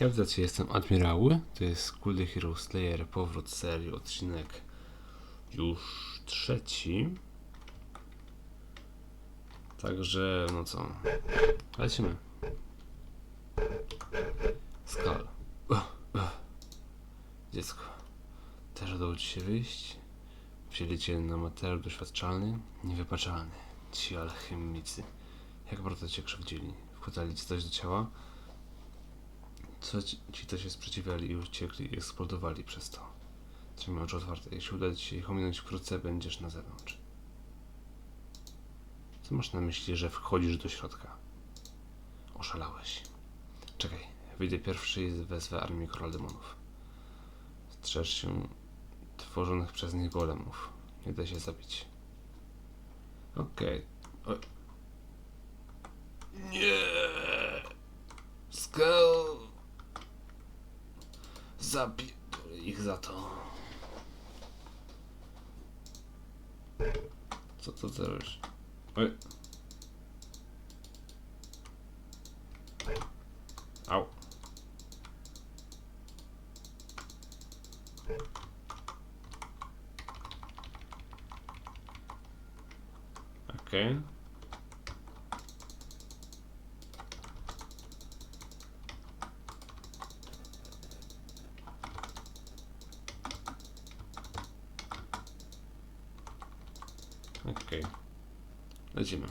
Ja w jestem admirały, to jest Cool Hero Slayer, powrót serii, odcinek już trzeci. Także, no co, lecimy. Skal. Dziecko, też udało ci się wyjść? Wzięli cię na materiał doświadczalny, niewybaczalny. Ci alchemicy. Jak bardzo cię krzywdzili? Wkładali ci coś do ciała? Co ci, ci to się sprzeciwiali i uciekli i eksplodowali przez to. Trzymaj oczy otwarte. Jeśli uda ci się ich ominąć wkrótce, będziesz na zewnątrz. Co masz na myśli, że wchodzisz do środka? Oszalałeś. Czekaj, wyjdę pierwszy i wezwę armię Koraldemonów. Strzeż się tworzonych przez nich golemów. Nie da się zabić. Okej. Oj. Nie! Skal! Zapierdolę ich za to. Co to ty robisz? Oj. Au. Okej. Okej. Lecimy.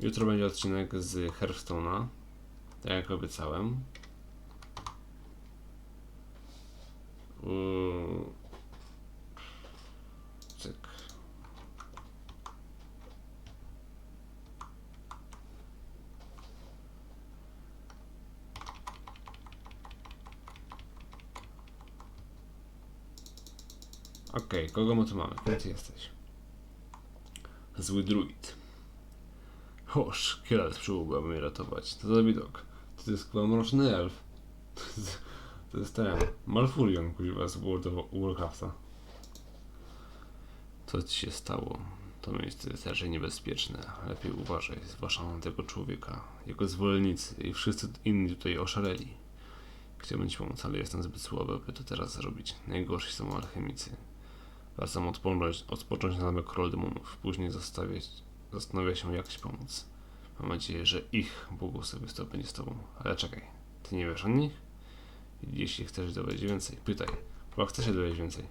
Jutro będzie odcinek z Hearthstone'a. Tak jak obiecałem. Uuu. Okej, kogo my tu mamy? Kim ty jesteś? Zły druid. O, szkielet przybyłby mnie ratować. To za widok. To jest chyba mroczny elf. To jest, to jest ten Malfurion, kuźwa, z World of Warcrafta. Co ci się stało? To miejsce jest raczej niebezpieczne. Lepiej uważaj, zwłaszcza na tego człowieka, jego zwolennicy i wszyscy inni tutaj oszaleli. Chciałbym ci pomóc, ale jestem zbyt słaby, by to teraz zrobić. Najgorsi są alchemicy. Wracam odpocząć, odpocząć na zamek Król Demonów. Później zastanawia się jak ci pomóc. Mam nadzieję, że ich błogosławieństwo będzie z tobą. Ale czekaj, ty nie wiesz o nich? Jeśli chcesz dowiedzieć więcej, pytaj. Chyba chcę się dowiedzieć więcej.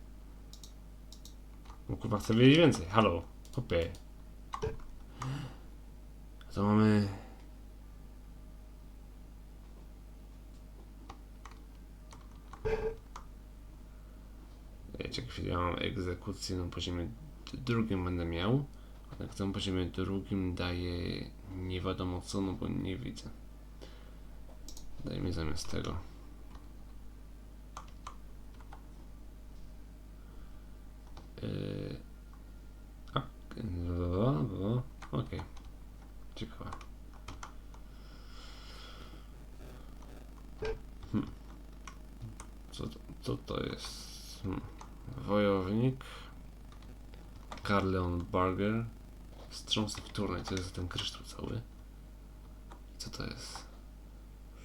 No kurwa, chcę wiedzieć więcej. Halo, hopie. To mamy... Wiecie, chwilę, mam na poziomie drugim będę miał. A na tym poziomie drugim daje nie wiadomo co, no bo nie widzę. Daj mi zamiast tego. Yy, a, no, no, Okej. Ciekawe. Hmm. Co to, co to jest? Hmm. Wojownik. Carleon Barger. Wstrząsy wtórnej. Co jest ten kryształ cały? Co to jest?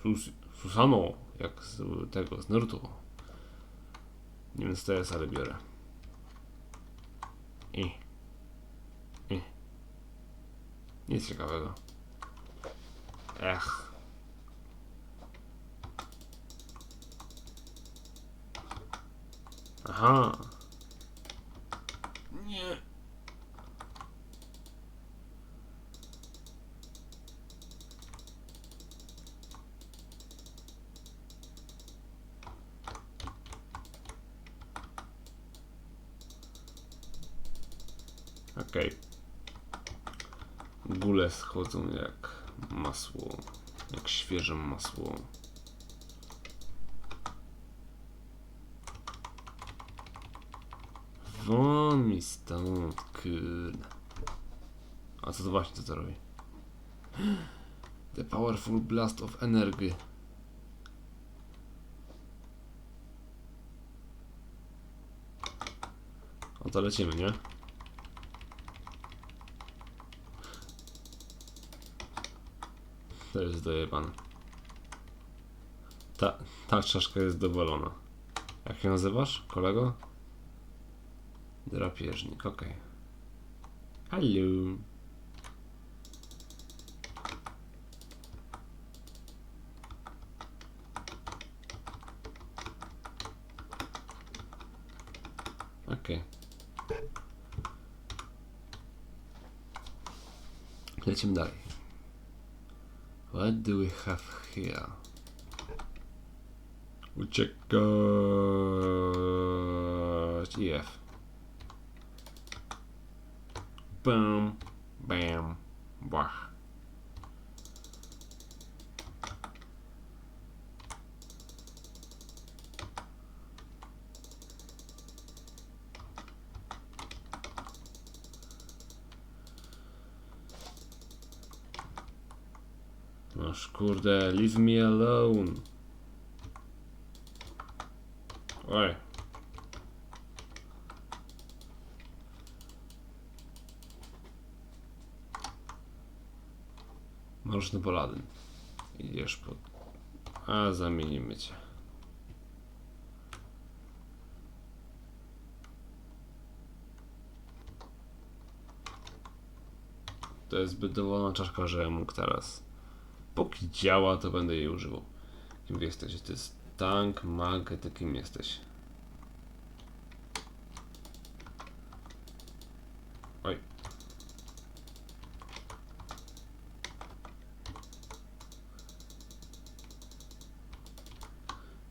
Sus Susano. Jak z tego, z Naruto. Nie wiem co to jest, ale biorę. I. I. Nic ciekawego. Ech. Aha. Nie. Okej. Góle schodzą jak masło. Jak świeże masło. Won mi stąd, kurde. A co to właśnie, co to robi? The powerful blast of energy. O to lecimy, nie? To jest dojebane. Ta, ta czaszka jest dowolona. Jak się nazywasz, kolego? Drapieżnik, okej. Hallo. Okej. Lecimy dalej. What do we have here? We check uh, TF. Boom, bam, Wah. Kurde, leave me alone. Oj. Mroczny Paladyn. Idziesz pod... A, zamienimy cię. To jest zbyt dowolna czaszka, że ja mógł teraz. Póki działa, to będę jej używał. Kim jesteś? To jest tank, mag, ty kim jesteś? Oj.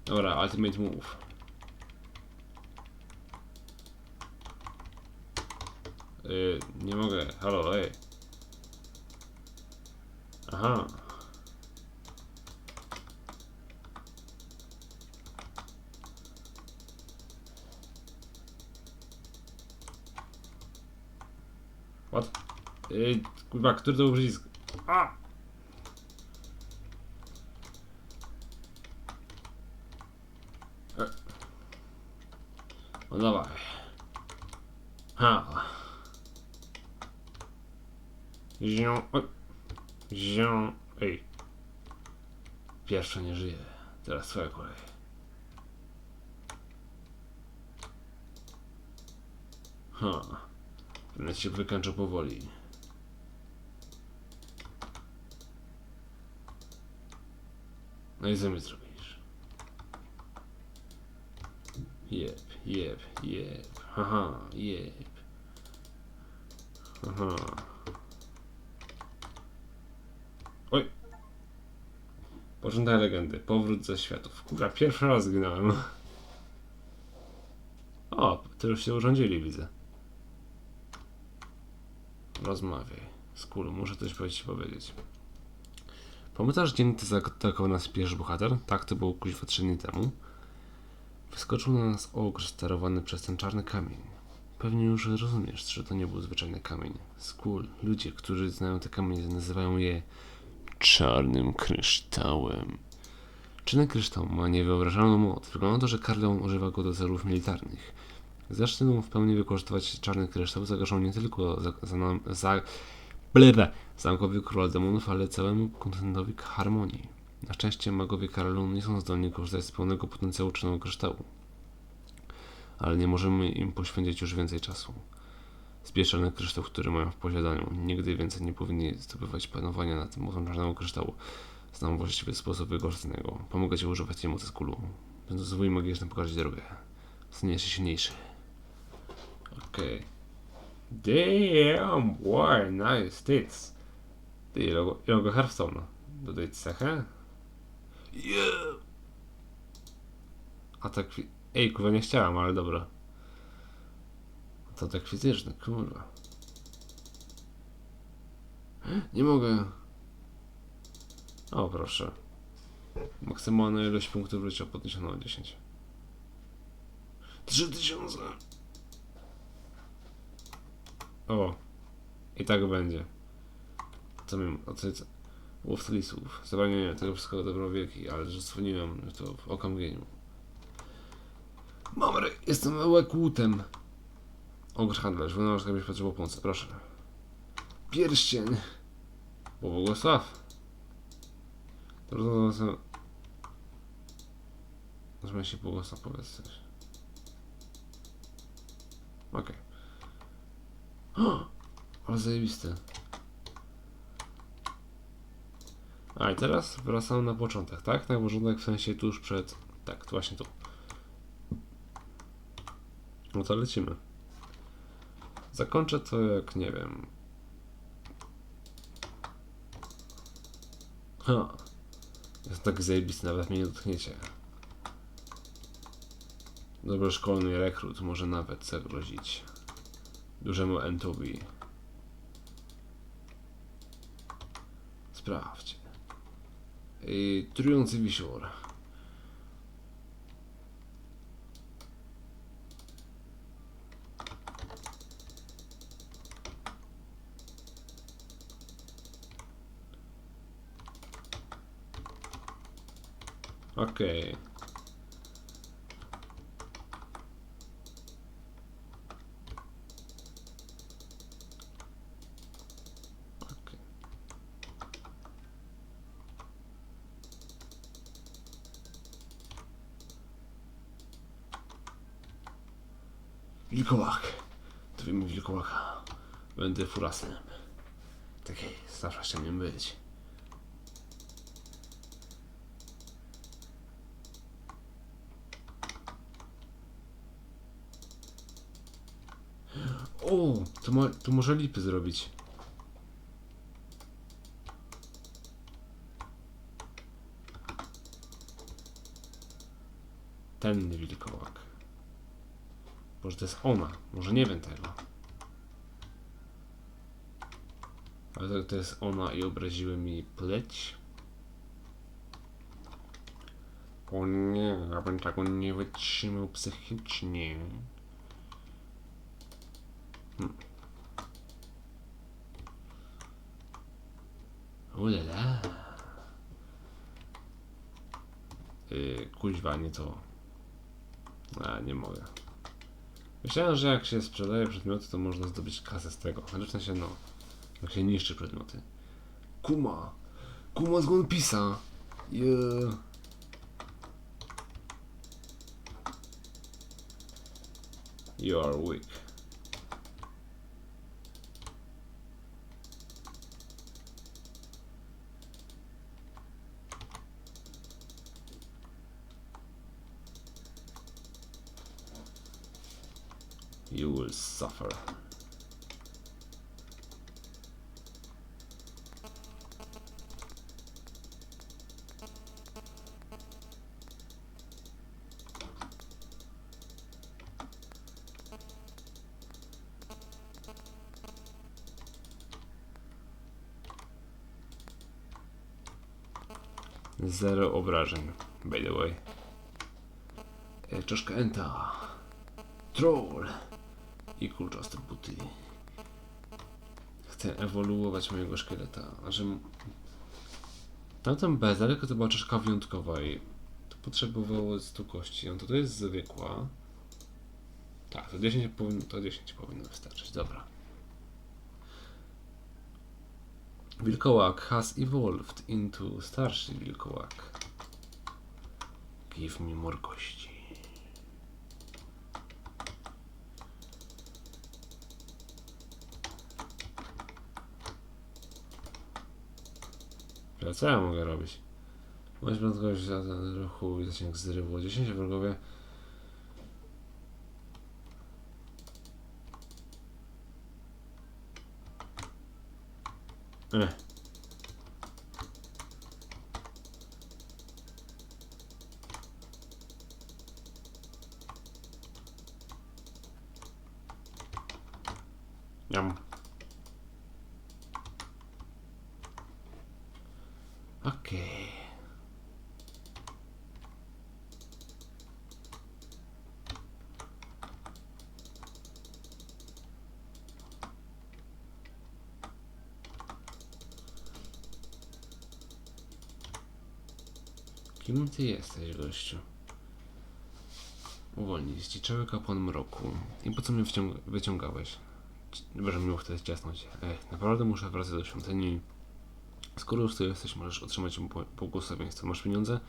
Dobra, ultimate move. Yy, nie mogę, halo, ej. Aha. What? Yy, kurwa, który to był przycisk? A! E. No dawaj. Ha. Zią. Zią. Ej. Pierwsza nie żyje. Teraz twoja kolej. Ha. Będę się wykańczał powoli. No i co mi zrobisz? Jeb, jeb, jeb. Haha, jeb. Haha. Oj. Pożądaj legendy. Powrót ze światów. Kurwa, pierwszy raz zginąłem. O, to już się urządzili, widzę. Rozmawiaj. Skulu, muszę coś powiedzieć powiedzieć. Pamiętasz dzień, gdy zaatakował nas pierwszy bohater? Tak, to było kuźwa trzy dni temu. Wyskoczył na nas ogr sterowany przez ten czarny kamień. Pewnie już rozumiesz, że to nie był zwyczajny kamień. Skul, ludzie, którzy znają te kamienie, nazywają je czarnym kryształem. Czarny kryształ ma niewyobrażalną moc. Wygląda to, że Karleon używa go do celów militarnych. Zaczną w pełni wykorzystywać czarny kryształ, zagrożą nie tylko za, za, za blebe, zamkowi króla demonów, ale całemu kontynentowi harmonii. Na szczęście magowie Karleonu nie są zdolni korzystać z pełnego potencjału czarnego kryształu. Ale nie możemy im poświęcić już więcej czasu. Czarny kryształ, który mają w posiadaniu. Nigdy więcej nie powinni zdobywać panowania nad mocą czarnego kryształu. Znam właściwy sposób wykorzystania go. Pomogę ci używać tej mocy z kulu. Będę zwój magiczny pokazać drogę. Staniesz się silniejszy. Okej. Damn, boy, nice tits. Ty, ile go- ile go Hearthstone? Dodaj cechę? Yeah! Atak Ej, kurwa, nie chciałem, ale dobra. To atak fizyczny, kurwa. Nie mogę. O, proszę. Maksymalna ilość punktów życia podniesiona o 10. 3000! O. I tak będzie. Co miałem? O co co? Łowcy lisów. Zabranie tego wszystkiego dobro wieki, ale że dzwoniłem to w okamgnieniu. Mam ry- jestem łekłutem. Ogórz handlarz, wyglądasz jakbyś potrzebował pomocy, proszę. Pierścień. Błogosław. Rozwiązał- Możemy się błogosławić coś. Okej. Okay. Ale zajebiste. A i teraz wracamy na początek, tak? Na początek w sensie tuż przed. Tak, właśnie tu. No to lecimy. Zakończę to jak nie wiem. Ha. Jest tak zajebisty, nawet mnie nie dotkniecie. Dobry szkolny rekrut może nawet zagrozić dużemu entowi. Sprawdź. I trujący wisior. Okej. Okej. Wilkołak. Wiem wilkołaka. Będę furasem. Takiej zawsze chciałem być. O, to, mo to może lipy zrobić. Ten wilkołak. Może to jest ona. Może nie wiem tego. Ale to, to jest ona i obraziły mi pleć. O nie, ja bym tego nie wytrzymał psychicznie. Ulala. Yy, kuźwa, nie to. A, nie mogę. Myślałem, że jak się sprzedaje przedmioty, to można zdobyć kasę z tego. Ale w sensie, no, jak się niszczy przedmioty. Kuma! Kuma z One Piece'a! Yeah. You are weak. You will suffer. Zero obrażeń, by the way. Czaszka enta. Troll i kulczaste buty. Chcę ewoluować mojego szkieleta. Znaczy, m- tamten bezelek to była czaszka wyjątkowa i to potrzebowało 100 kości. A to, to jest zwykła. Tak, to 10, powin- to 10 powinno wystarczyć. Dobra. Wilkołak has evolved into starszy wilkołak. Give me more kości. Ale co ja mogę robić? Bądź prędkość ruchu i zasięg zrywu. 10 wrogowie. Eh. Jam. Okej. Kim ty jesteś, gościu? Uwolnij zdziczały kapłan mroku. I po co mnie wyciągałeś? Dobrze, miło chcę ciasnąć. Ech, naprawdę muszę wracać do świątyni. Skoro już tu jesteś, możesz otrzymać bł- błogosławieństwo. Masz pieniądze?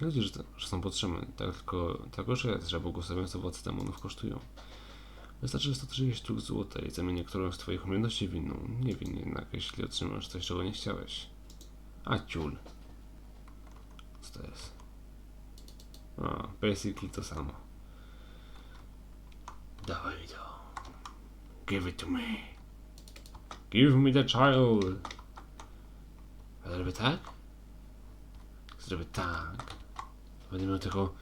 Nie chodzi, że, że są potrzebne, tak tylko tego, że jest, że błogosławieństwo władcy demonów kosztują. Wystarczy 130 sztuk złota i zamienię którąś z twoich umiejętności w inną. Nie win jednak, jeśli otrzymasz coś, czego nie chciałeś. A ciul. Co to jest? A, basically to samo. Dawaj mi to. Give it to me. Give me the child. Zrobię tak? Zrobię tak. Będę miał tego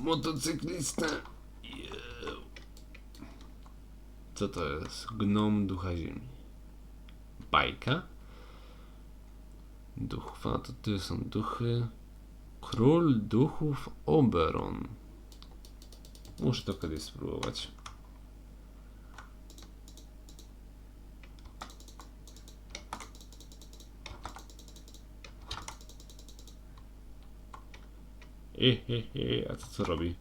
motocyklistę. Yeah. Co to jest? Gnom ducha ziemi. Bajka? Duchów, a to tu są duchy. Król duchów Oberon. Muszę to kiedyś spróbować. I, a to co robi?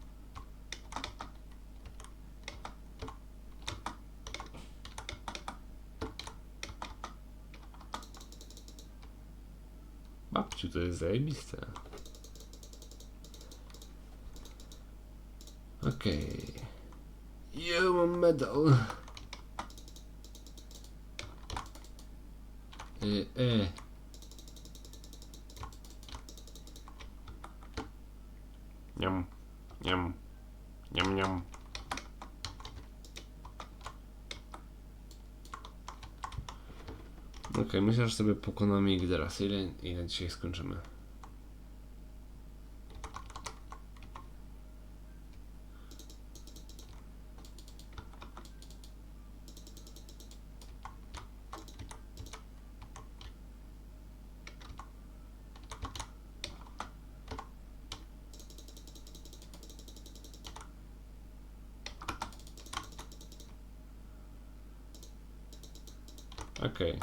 Babciu, to jest zajebiste. Okej. Okay. mam medal. E, e. Niam, niam, niam, niam. Okej, myślę, że sobie pokonamy ich teraz. Ile, ile dzisiaj skończymy? Okej.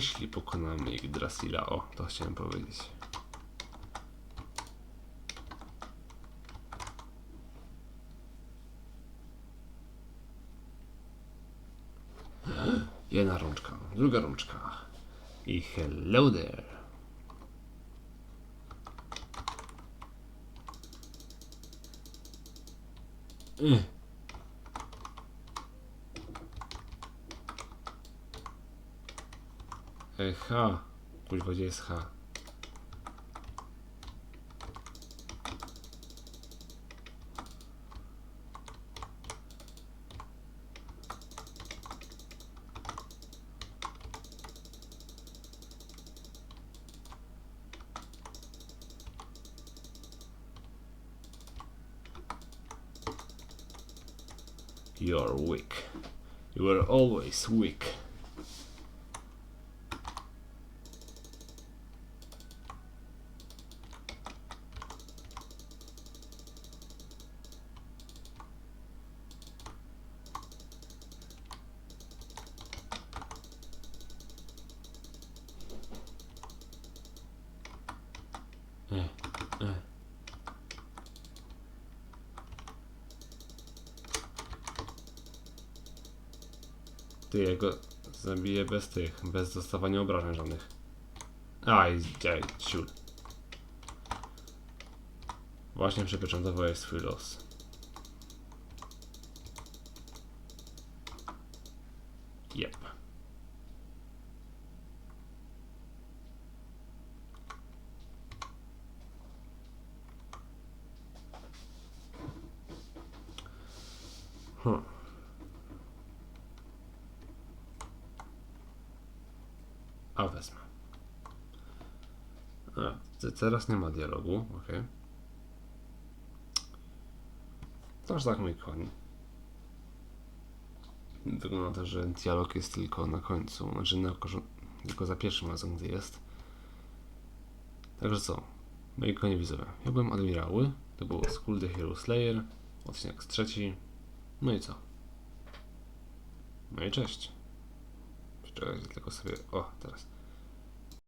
Jeśli, pokonamy Yggdrasila, o, to chciałem powiedzieć. Jedna rączka, druga rączka. I hello there. Y. H. Kuźwa, gdzie jest H? You're weak. You were always weak. Ty jego zabiję bez tych, bez dostawania obrażeń żadnych. Aj, aj, ciul. Właśnie przypieczętowałeś swój los. Jep. Huh. A wezmę. A, te- teraz nie ma dialogu, ok. Toż tak mój koń. Wygląda to, że dialog jest tylko na końcu, znaczy na, tylko za pierwszym razem, gdy jest. Także co? Moi konie widzowie. Ja byłem admirały, to było Skull the Hero Slayer, odcinek trzeci. No i co? No i cześć. Czekajcie, tylko sobie. O, teraz.